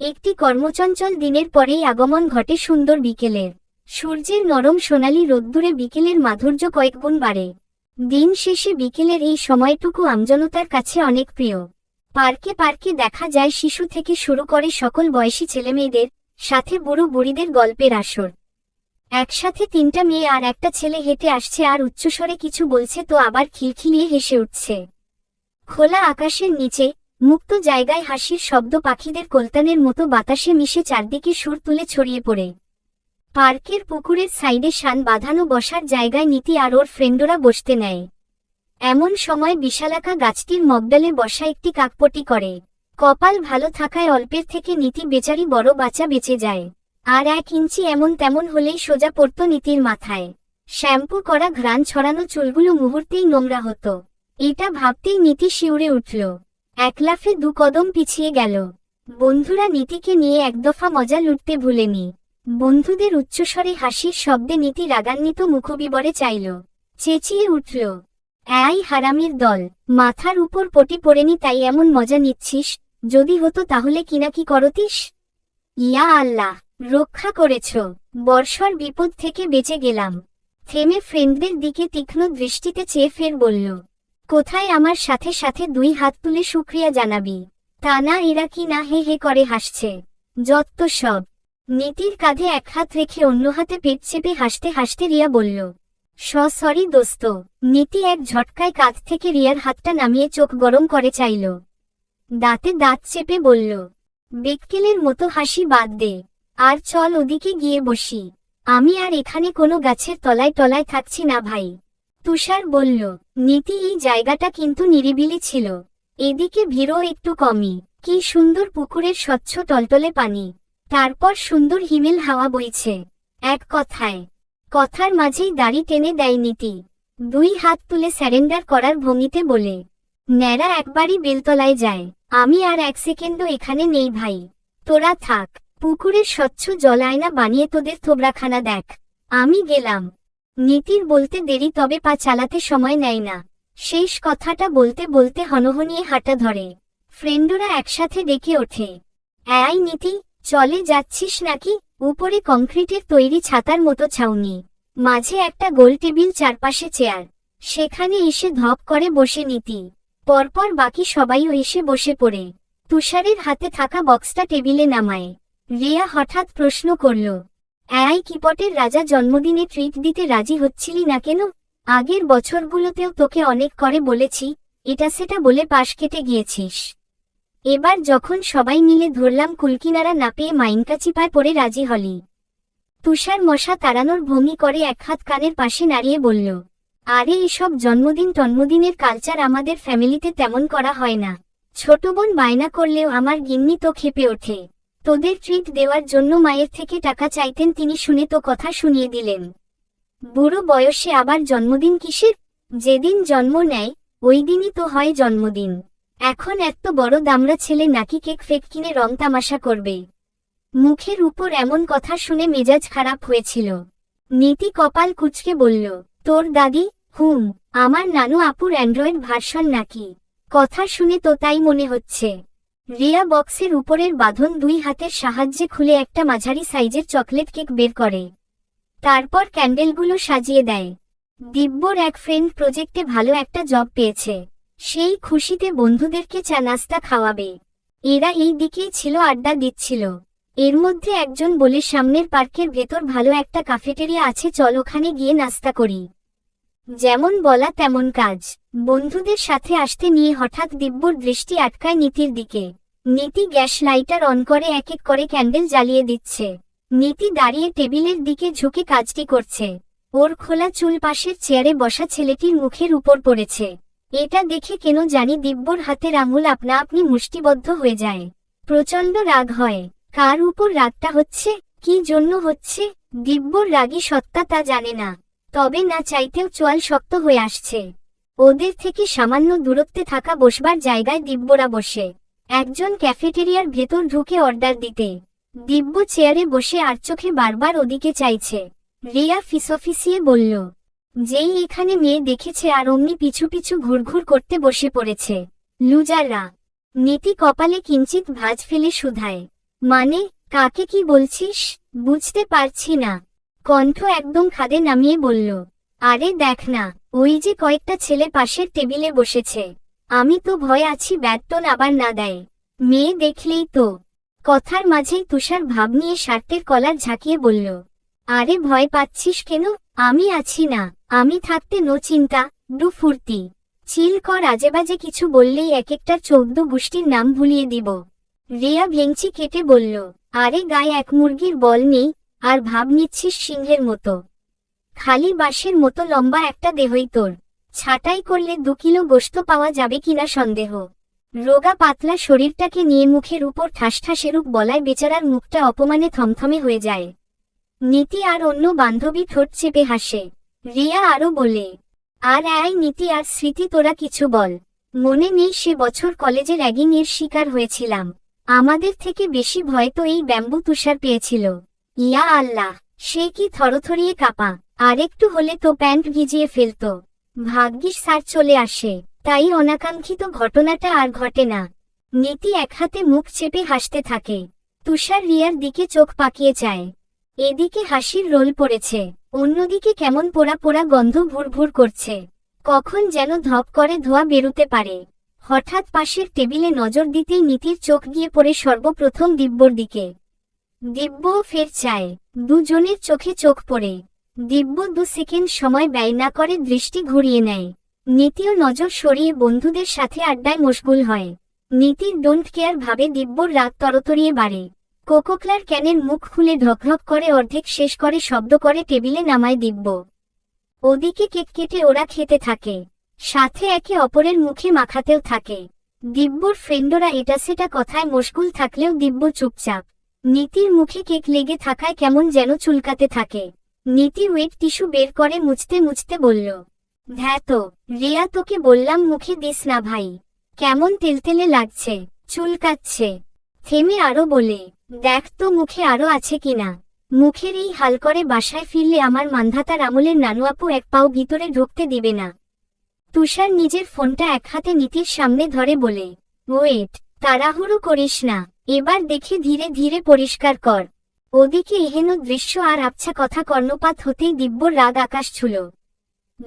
একটি কর্মচঞ্চল দিনের পরেই আগমন ঘটে সুন্দর বিকেলের। সূর্যের নরম সোনালি রোদ্দুরে বিকেলের মাধুর্য কয়েকগুণ বাড়ে। দিন শেষে বিকেলের এই সময়টুকু আমজনতার কাছে অনেক প্রিয়। পার্কে পার্কে দেখা যায় শিশু থেকে শুরু করে সকল বয়সী ছেলেমেয়েদের, সাথে বুড়ো বুড়িদের গল্পের আসর। একসাথে তিনটা মেয়ে আর একটা ছেলে হেঁটে আসছে আর উচ্চস্বরে কিছু বলছে তো আবার খিলখিলিয়ে হেসে উঠছে। খোলা আকাশের নিচে মুক্ত জায়গায় হাসির শব্দ পাখিদের কলতানের মতো বাতাসে মিশে চারদিকে সুর তুলে ছড়িয়ে পড়ে। পার্কের পুকুরের সাইডে শান বাঁধানো বসার জায়গায় নীতি আর ওর ফ্রেন্ডরা বসতে নেয়। এমন সময় বিশালাকা গাছটির মগডালে বসা একটি কাকপটি করে। কপাল ভালো থাকায় অল্পের থেকে নীতি বেচারি বড় বাচ্চা বেঁচে যায়। আর এক ইঞ্চি এমন তেমন হলেই সোজা পড়ত নীতির মাথায়। শ্যাম্পু করা ঘ্রাণ ছড়ানো চুলগুলো মুহূর্তেই নোংরা হতো। এটা ভাবতেই নীতি শিউরে উঠল। এক লাফে দু কদম পিছিয়ে গেল। বন্ধুরা নীতিকে নিয়ে একদফা মজা লুটতে ভুলেনি। বন্ধুদের উচ্চস্বরে হাসির শব্দে নীতি রাগান্বিত মুখবিবরে চাইল। চেঁচিয়ে উঠল, এই হারামির দল, মাথার উপর পটি পড়েনি তাই এমন মজা নিচ্ছিস? যদি হতো তাহলে কিনা কি করতিস? ইয়া আল্লাহ, রক্ষা করেছ, বর্ষর বিপদ থেকে বেঁচে গেলাম। থেমে ফ্রেন্ডদের দিকে তীক্ষ্ণ দৃষ্টিতে চেয়ে ফের বলল কোথায় আমার সাথে সাথে দুই হাত তুলে শুক্রিয়া জানাবি? তা না, এরা কি না হে হে করে হাসছে। যত্ত সব। নীতির কাঁধে এক হাত রেখে অন্য হাতে পেট চেপে হাসতে হাসতে রিয়া বলল, স, সরি দোস্ত। নীতি এক ঝটকায় কাঁধ থেকে রিয়ার হাতটা নামিয়ে চোখ গরম করে চাইল। দাঁতে দাঁত চেপে বলল বেককেলের মতো হাসি বাদ দে। আর চল ওদিকে গিয়ে বসি। আমি আর এখানে কোনো গাছের তলায় তলায় থাকছি না ভাই। তুষার বলল, নীতি এই জায়গাটা কিন্তু নিরিবিলি ছিল। এদিকে ভিড়ও একটু কমই। কি সুন্দর পুকুরের স্বচ্ছ টলটলে পানি। তারপর সুন্দর হিমেল হাওয়া বইছে। এক কথায়, কথার মাঝেই দাড়ি টেনে দেয় নীতি। দুই হাত তুলে স্যারেন্ডার করার ভঙ্গিতে বলে, ন্যাড়া একবারই বেলতলায় যায়। আমি আর এক সেকেন্ডও এখানে নেই ভাই। তোরা থাক। পুকুরের স্বচ্ছ জল আয়না বানিয়ে তোদের থোবরাখানা দেখ। আমি গেলাম। নীতির বলতে দেরি তবে পা চালাতে সময় নেয় না। শেষ কথাটা বলতে বলতে হনহনিয়ে হাঁটা ধরে। ফ্রেন্ডরা একসাথে ডেকে ওঠে। এই, নীতি, চলে যাচ্ছিস নাকি? উপরে কংক্রিটের তৈরি ছাতার মতো ছাউনি। মাঝে একটা গোল টেবিল চারপাশে চেয়ার। সেখানে এসে ধপ করে বসে নীতি। পরপর বাকি সবাইও এসে বসে পড়ে। তুষারের হাতে থাকা বক্সটা টেবিলে নামায়। রিয়া হঠাৎ প্রশ্ন করল এই কিপটের রাজা জন্মদিনে ট্রিট দিতে রাজি হচ্ছিলি না কেন? আগের বছরগুলোতেও তোকে অনেক করে বলেছি, এটা সেটা বলে পাশ কেটে গিয়েছিস। এবার যখন সবাই মিলে ধরলাম কুলকিনারা না পেয়ে মাইনকা চিপায় পড়ে রাজি হলি। তুষার মশা তাড়ানোর ভূমি করে এক হাত কানের পাশে নাড়িয়ে বলল, আরে এসব জন্মদিন টন্মদিনের কালচার আমাদের ফ্যামিলিতে তেমন করা হয় না। ছোট বোন বায়না করলেও আমার গিন্নি তো খেপে ওঠে। তোদের ট্রিট দেওয়ার জন্য মায়ের থেকে টাকা চাইতেন তিনি শুনে তো কথা শুনিয়ে দিলেন। বুড়ো বয়সে আবার জন্মদিন কিসের? যেদিন জন্ম নেয়, ওই দিনই তো হয় জন্মদিন। এখন এত বড় দামরা ছেলে নাকি কেক ফেক কিনে রং তামাশা করবে। মুখের উপর এমন কথা শুনে মেজাজ খারাপ হয়েছিল। নীতি কপাল কুচকে বলল, তোর দাদি, হুম, আমার নানু আপুর অ্যান্ড্রয়েড ভার্সন নাকি? কথা শুনে তো তাই মনে হচ্ছে। রিয়া বক্সের উপরের বাঁধন দুই হাতের সাহায্যে খুলে একটা মাঝারি সাইজের চকলেট কেক বের করে। তারপর ক্যান্ডেলগুলো সাজিয়ে দেয়। দিব্যর এক ফ্রেন্ড প্রজেক্টে ভালো একটা জব পেয়েছে। সেই খুশিতে বন্ধুদেরকে চা নাস্তা খাওয়াবে। এরা এই দিকেই ছিল আড্ডা দিচ্ছিল। এর মধ্যে একজন বলে, সামনের পার্কের ভেতর ভালো একটা কাফেটেরিয়া আছে, চল ওখানে গিয়ে নাস্তা করি। যেমন বলা তেমন কাজ। বন্ধুদের সাথে আসতে নিয়ে হঠাৎ দিব্যর দৃষ্টি আটকায় নীতির দিকে। নীতি গ্যাস লাইটার অন করে এক এক করে ক্যান্ডেল জ্বালিয়ে দিচ্ছে। নীতি দাঁড়িয়ে টেবিলের দিকে ঝুঁকে কাজটি করছে। ওর খোলা চুল পাশের চেয়ারে বসা ছেলেটির মুখের উপর পড়েছে। এটা দেখে কেন জানি দিব্যর হাতের আঙুল আপনা আপনি মুষ্টিবদ্ধ হয়ে যায়। প্রচণ্ড রাগ হয়। কার উপর রাগটা হচ্ছে? কি জন্য হচ্ছে? দিব্যর রাগী সত্তা তা জানে না। তবে না চাইতেও চোয়াল শক্ত হয়ে আসছে। ওদের থেকে সামান্য দূরত্বে থাকা বসবার জায়গায় দিব্যরা বসে। একজন ক্যাফেটেরিয়ার ভেতর ঢুকে অর্ডার দিতে। দিব্য চেয়ারে বসে আর চোখে বারবার ওদিকে চাইছে। রিয়া ফিসফিসিয়ে বলল, যেই এখানে মেয়ে দেখেছে আর অমনি পিছু পিছু ঘুরঘুর করতে বসে পড়েছে। লুজাররা, নীতি কপালে কিঞ্চিত ভাঁজ ফেলে শুধায়। মানে কাকে কি বলছিস? বুঝতে পারছি না। কণ্ঠ একদম খাদে নামিয়ে বলল, আরে দেখ না, ওই যে কয়েকটা ছেলে পাশের টেবিলে বসেছে। আমি তো ভয় আছি, ব্যাটটন আবার না দেয়। মেয়ে দেখলেই তো কথার মাঝেই তুষার ভাব নিয়ে শার্টের কলার ঝাঁকিয়ে বলল, আরে ভয় পাচ্ছিস কেন? আমি আছি না। আমি থাকতে নো চিন্তা ডু ফুর্তি। চিল কর, আজেবাজে কিছু বললেই এক একটার চৌদ্দ গোষ্ঠীর নাম ভুলিয়ে দিব রিয়া ভেংচি কেটে বলল, আরে গায়ে এক মুরগির বল নেই আর ভাব নিচ্ছিস সিংহের মতো। খালি বাঁশের মতো লম্বা একটা দেহই তোর। ছাটাই করলে দু কিলো গোস্ত পাওয়া যাবে কিনা সন্দেহ। রোগা পাতলা শরীরটাকে নিয়ে মুখের উপর ঠাস ঠাসেরূপ বলায় বেচারার মুখটা অপমানে থমথমে হয়ে যায়। নীতি আর অন্য বান্ধবী ঠোঁট চেপে হাসে। রিয়া আরও বলে, আর এই নীতি, আর স্মৃতি তোরা কিছু বল। মনে নেই সে বছর কলেজে র্যাগিং এর শিকার হয়েছিলাম। আমাদের থেকে বেশি ভয় তো এই ব্যাম্বু তুষার পেয়েছিল। ইয়া আল্লাহ, সে কি থরথরিয়ে কাঁপা। আরেকটু হলে তো প্যান্ট ভিজিয়ে ফেলত। ভাগ্যিস স্যার চলে আসে। তাই অনাকাঙ্ক্ষিত ঘটনাটা আর ঘটে না। নীতি এক হাতে মুখ চেপে হাসতে থাকে। তুষার রিয়ার দিকে চোখ পাকিয়ে চায়। এদিকে হাসির রোল পড়েছে। অন্যদিকে কেমন পোড়া পোড়া গন্ধ ভুরভুর করছে। কখন যেন ধপ করে ধোয়া বেরুতে পারে। হঠাৎ পাশের টেবিলে নজর দিতেই নীতির চোখ গিয়ে পড়ে সর্বপ্রথম দিব্যর দিকে। দিব্যও ফের চায়, দুজনের চোখে চোখ পড়ে। দিব্য দু সেকেন্ড সময় ব্যয় না করে দৃষ্টি ঘুরিয়ে নেয়। নীতিও নজর সরিয়ে বন্ধুদের সাথে আড্ডায় মশগুল হয়। নীতির ডোন্ট কেয়ার ভাবে দিব্যর রাগ তরতরিয়ে বাড়ে। কোকোক্লার ক্যানের মুখ খুলে ঢকঢক করে অর্ধেক শেষ করে শব্দ করে টেবিলে নামায় দিব্য। ওদিকে কেক কেটে ওরা খেতে থাকে। সাথে একে অপরের মুখে মাখাতেও থাকে। দিব্যর ফ্রেন্ডরা এটা সেটা কথায় মশগুল থাকলেও দিব্য চুপচাপ। নীতির মুখে কেক লেগে থাকায় কেমন যেন চুলকাতে থাকে। নীতি ওয়েট টিস্যু বের করে মুছতে মুছতে বলল ধ্যাত রিয়া তোকে বললাম মুখে দিস না ভাই। কেমন তেলতেলে লাগছে, চুলকাচ্ছে। থেমে আরও বলে, দেখ তো মুখে আরও আছে কিনা মুখের এই হাল করে বাসায় ফিরলে আমার মান্ধাতার আমলের নানুয়াপু এক পাও ভিতরে ঢুকতে দিবে না। তুষার নিজের ফোনটা এক হাতে নীতির সামনে ধরে বলে, ওয়েট, তাড়াহুড়ো করিস না। এবার দেখে ধীরে ধীরে পরিষ্কার কর। ওদিকে এহেন দৃশ্য আর আবছা কথা কর্ণপাত হতেই দিব্যর রাগ আকাশ ছুল।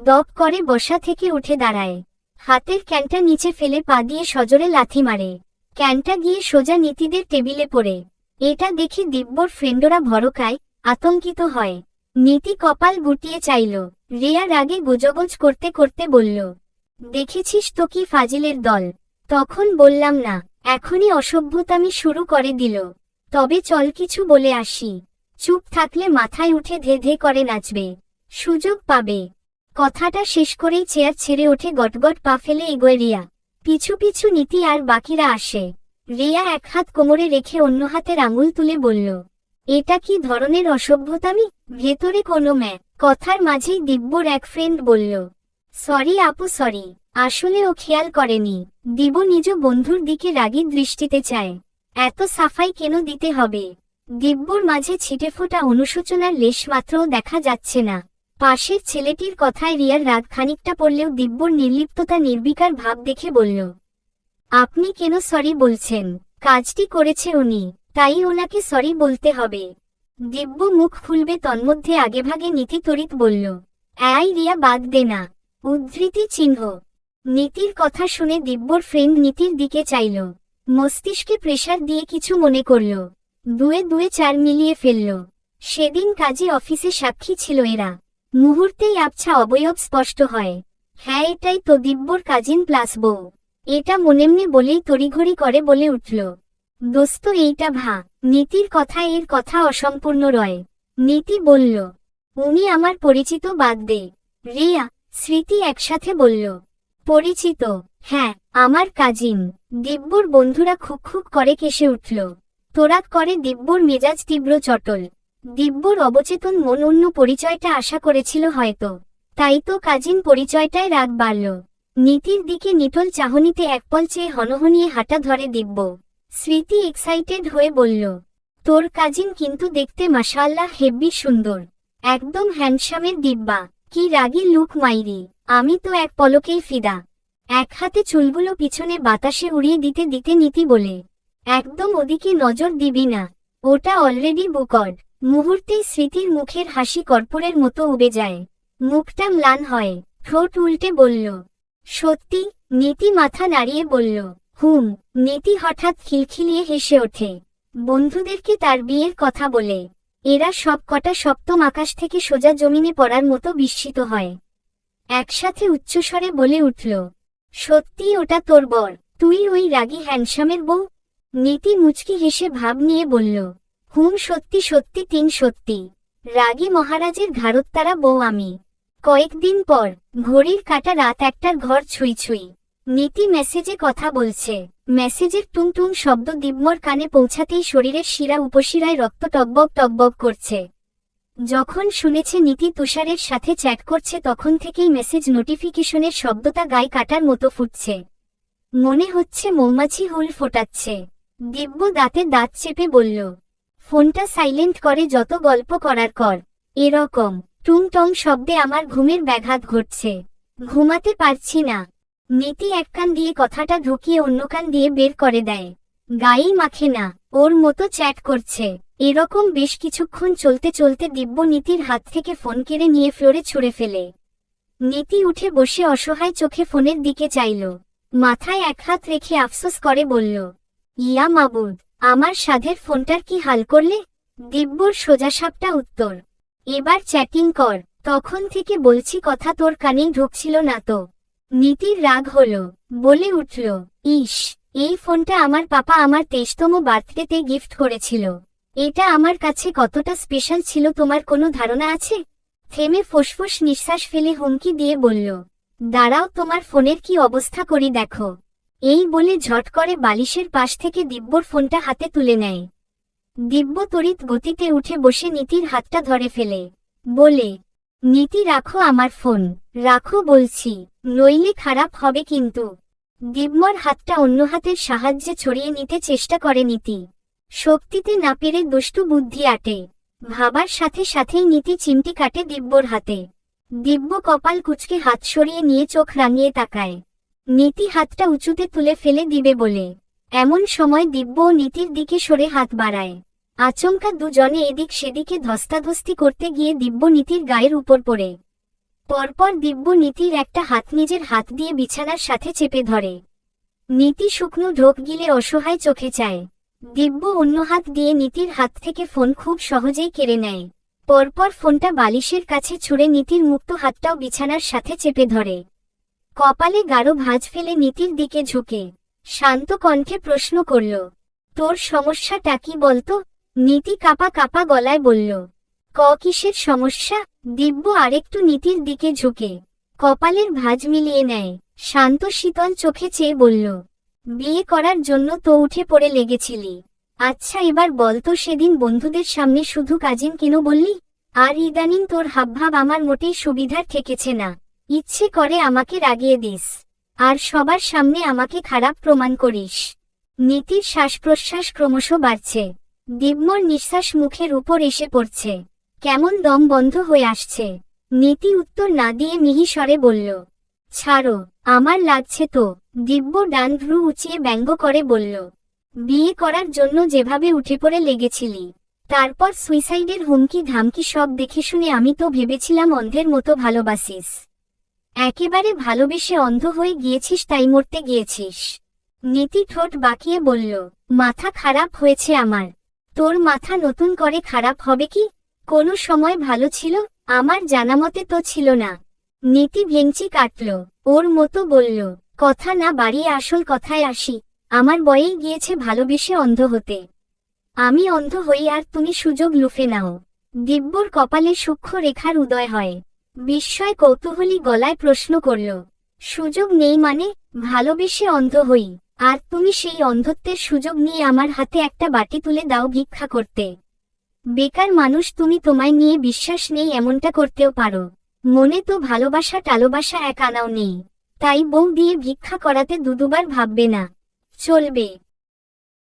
দপ করে বসা থেকে উঠে দাঁড়ায়। হাতের ক্যানটা নিচে ফেলে পা দিয়ে সজোরে লাথি মারে। ক্যানটা গিয়ে সোজা নীতিদের টেবিলে পড়ে। এটা দেখে দিব্যর ফ্রেন্ডরা ভরকায়, আতঙ্কিত হয়। নীতি কপাল গুটিয়ে চাইল। রিয়া রাগে গুজগোজ করতে করতে বলল, দেখেছিস তো কি ফাজিলের দল? তখন বললাম, না। এখনই অসভ্যতামি শুরু করে দিল। তবে চল কিছু বলে আসি। চুপ থাকলে মাথায় উঠে ধে ধে করে নাচবে। সুযোগ পাবে। কথাটা শেষ করেই চেয়ার ছেড়ে ওঠে গটগট পা ফেলে এগোয় রিয়া। পিছু পিছু নীতি আর বাকিরা আসে। রিয়া এক হাত কোমরে রেখে অন্য হাতের আঙুল তুলে বলল, এটা কি ধরনের অসভ্যতামি ভেতরে কোনো ম্যা কথার মাঝেই দিব্যর এক ফ্রেন্ড বলল সরি আপু সরি আসলে ও খেয়াল করেনি। দিব নিজ বন্ধুর দিকে রাগী দৃষ্টিতে চায়। এত সাফাই কেন দিতে হবে? দিব্যর মাঝে ছিটে ফোটা অনুশোচনার লেশ মাত্রও দেখা যাচ্ছে না। পাশের ছেলেটির কথায় রিয়ার রাগ খানিকটা পড়লেও দিব্যর নির্লিপ্ততা, নির্বিকার ভাব দেখে বলল, আপনি কেন সরি বলছেন? কাজটি করেছে উনি, তাই ওনাকে সরি বলতে হবে। দিব্য মুখ খুলবে তন্মধ্যে আগেভাগে নীতি তরিত বলল, এই রিয়া বাদ দে না। উদ্ধৃতি চিহ্ন। নীতির কথা শুনে দিব্যর ফ্রেন্ড নীতির দিকে চাইল। মস্তিষ্কে প্রেশার দিয়ে কিছু মনে করল। দুয়ে দুয়ে চার মিলিয়ে ফেলল। সেদিন কাজে অফিসে সাক্ষী ছিল এরা। মুহূর্তেই আবছা অবয়ব স্পষ্ট হয়। হ্যাঁ এটাই তো দিব্যর কাজিন প্লাস বউ। এটা মনেমনে বলেই তড়িঘড়ি করে বলে উঠল। দোস্ত, এইটা ভা। নীতির কথা এর কথা অসম্পূর্ণ রয়। নীতি বলল, উনি আমার পরিচিত বাদ দে। রিয়া, স্মৃতি একসাথে বলল পরিচিত। হ্যাঁ আমার কাজিন। দিব্যর বন্ধুরা খুক খুক করে কেসে উঠল। তোরাক করে দিব্যর মেজাজ তীব্র চটল। দিব্যর অবচেতন মন অন্য পরিচয়টা আশা করেছিল হয়তো। তাই তো কাজিন পরিচয়টায় রাগ বাড়ল। নীতির দিকে নিটল চাহনিতে একপল চেয়ে হনহনিয়ে হাঁটা ধরে দিব্য। স্মৃতি এক্সাইটেড হয়ে বলল, তোর কাজিন কিন্তু দেখতে মাশাল্লাহ হেব্বি সুন্দর। একদম হ্যান্ডসামের দিব্যা। কি রাগি লুক মাইরি। আমি তো এক পলকেই ফিদা। এক হাতে চুলগুলো পিছনে বাতাসে উড়িয়ে দিতে দিতে নীতি বলে। একদম ওদিকে নজর দিবি না। ওটা অলরেডি বুকড মুহূর্তেই স্মৃতির মুখের হাসি কর্পোরের মতো উবে যায়। মুখটা ম্লান হয়। ঠোঁট উল্টে বলল, সত্যি? নীতি মাথা নাড়িয়ে বলল, হুম। নীতি হঠাৎ খিলখিলিয়ে হেসে ওঠে। বন্ধুদেরকে তার বিয়ের কথা বলে। এরা সব কটা সপ্তম আকাশ থেকে সোজা জমিনে পড়ার মতো বিস্মিত হয়। একসাথে উচ্চস্বরে বলে উঠল, সত্যি ওটা তোর বর। তুই ওই রাগী হ্যান্ডসামের বউ? নীতি মুচকি হেসে ভাব নিয়ে বলল, হুম, সত্যি সত্যি, তিন সত্যি। রাগী মহারাজের ঘাড়ত্তারা বউ আমি। কয়েকদিন পর ঘড়ির কাটা রাত একটার ঘর ছুঁই ছুঁই। নীতি মেসেজে কথা বলছে। মেসেজের টুং টুং শব্দ দিব্যর কানে পৌঁছাতেই শরীরের শিরা উপশিরায় রক্ত টকবক টকবক করছে। যখন শুনেছে নীতি তুষারের সাথে চ্যাট করছে তখন থেকেই মেসেজ নোটিফিকেশনের শব্দটা গায়ে কাটার মতো ফুটছে। মনে হচ্ছে মৌমাছি হুল ফোটাচ্ছে। দিব্য দাঁতে দাঁত চেপে বলল, ফোনটা সাইলেন্ট করে যত গল্প করার কর। এরকম টুং টং শব্দে আমার ঘুমের ব্যাঘাত ঘটছে। ঘুমাতে পারছি না। নীতি এক কান দিয়ে কথাটা ঢুকিয়ে অন্য কান দিয়ে বের করে দেয়। গায়েই মাখে না, ওর মতো চ্যাট করছে। এরকম বেশ কিছুক্ষণ চলতে চলতে দিব্য নীতির হাত থেকে ফোন কেড়ে নিয়ে ফ্লোরে ছুঁড়ে ফেলে। নীতি উঠে বসে অসহায় চোখে ফোনের দিকে চাইল। মাথায় এক হাত রেখে আফসোস করে বলল, ইয়া মাবুদ, আমার সাধের ফোনটার কি হাল করলে? দিব্যর সোজাসাপটা উত্তর, এবার চ্যাটিং কর, তখন থেকে বলছি কথা তোর কানেই ঢুকছিল না তো। নীতির রাগ হল, বলে উঠল ইস এই ফোনটা আমার পাপা আমার তেইশতম বার্থডেতে গিফট করেছিল। এটা আমার কাছে কতটা স্পেশাল ছিল তোমার কোনো ধারণা আছে? থেমে ফোসফোস নিঃশ্বাস ফেলে হুমকি দিয়ে বলল, দাঁড়াও তোমার ফোনের কি অবস্থা করি দেখো। এই বলে ঝট করে বালিশের পাশ থেকে দিব্যর ফোনটা হাতে তুলে নেয়। দিব্য তড়িৎ গতিতে উঠে বসে নীতির হাতটা ধরে ফেলে। বলে, নীতি রাখো আমার ফোন, রাখো বলছি, নইলে খারাপ হবে কিন্তু। দিব্যর হাতটা অন্য হাতের সাহায্যে ছড়িয়ে নিতে চেষ্টা করে নীতি। শক্তিতে না পেরে দুষ্টু বুদ্ধি আটে। ভাবার সাথে সাথেই নীতি চিমটি কাটে দিব্যর হাতে। দিব্য কপাল কুচকে হাত সরিয়ে নিয়ে চোখ রাঙিয়ে তাকায়। নীতি হাতটা উঁচুতে তুলে ফেলে দিবে বলে। এমন সময় দিব্য ও নীতির দিকে সরে হাত বাড়ায়। আচমকা দুজনে এদিক সেদিকে ধস্তাধস্তি করতে গিয়ে দিব্য নীতির গায়ের উপর পড়ে। পরপর দিব্য নীতির একটা হাত নিজের হাত দিয়ে বিছানার সাথে চেপে ধরে। নীতি শুকনো ঢোক গিলে অসহায় চোখে চায়। দিব্য অন্য হাত দিয়ে নীতির হাত থেকে ফোন খুব সহজেই কেড়ে নেয়। পরপর ফোনটা বালিশের কাছে ছুঁড়ে নীতির মুক্ত হাতটাও বিছানার সাথে চেপে ধরে। কপালে গাঢ় ভাঁজ ফেলে নীতির দিকে ঝুঁকে। শান্ত কণ্ঠে প্রশ্ন করল, তোর সমস্যাটা কি বলতো? নীতি কাপা কাপা গলায় বলল, ক কিসের সমস্যা? দিব্য আরেকটু নীতির দিকে ঝুঁকে। কপালের ভাঁজ মিলিয়ে নেয়। শান্ত শীতল চোখে চেয়ে বলল বিয়ে করার জন্য তো উঠে পড়ে লেগেছিলি। আচ্ছা এবার বলতো সেদিন বন্ধুদের সামনে শুধু কাজিন কেন বললি? আর ইদানিং তোর হাবভাব আমার মোটেই সুবিধার ঠেকেছে না। ইচ্ছে করে আমাকে রাগিয়ে দিস। আর সবার সামনে আমাকে খারাপ প্রমাণ করিস। নীতির শ্বাস প্রশ্বাস ক্রমশ বাড়ছে। দিব্যর নিঃশ্বাস মুখের উপর এসে পড়ছে। কেমন দম বন্ধ হয়ে আসছে। নীতি উত্তর না দিয়ে মিহি বলল, ছাড়ো, আমার লাগছে তো। দিব্য ডান ভ্রু উঁচিয়ে ব্যঙ্গ করে বলল, বিয়ে করার জন্য যেভাবে উঠে পড়ে লেগেছিলি, তারপর সুইসাইডের হুমকি ধামকি সব দেখে শুনে আমি তো ভেবেছিলাম অন্ধের মতো ভালোবাসিস। একেবারে ভালোবেসে অন্ধ হয়ে গিয়েছিস তাই মরতে গিয়েছিস। নীতি ঠোঁট বাঁকিয়ে বলল, মাথা খারাপ হয়েছে আমার। তোর মাথা নতুন করে খারাপ হবে কি? কোনো সময় ভালো ছিল, আমার জানামতে তো ছিল না। নীতি ভেঙচি কাটল, ওর মতো বলল কথা না বাড়িয়ে আসল কথায় আসি, আমার বয়েই গিয়েছে ভালোবেসে অন্ধ হতে। আমি অন্ধ হই আর তুমি সুযোগ লুফে নাও। দিব্যর কপালে সূক্ষ্ম রেখার উদয় হয়। বিস্ময় কৌতূহলী গলায় প্রশ্ন করল, সুযোগ নেই মানে ভালোবেসে অন্ধ হই, আর তুমি সেই অন্ধত্বের সুযোগ নিয়ে আমার হাতে একটা বাটি তুলে দাও ভিক্ষা করতে। বেকার মানুষ তুমি তোমায় নিয়ে বিশ্বাস নেই এমনটা করতেও পারো। মনে তো ভালোবাসা টালোবাসা এক আনাও নেই। তাই বউ দিয়ে ভিক্ষা করাতে দুদুবার ভাববে না। চলবে।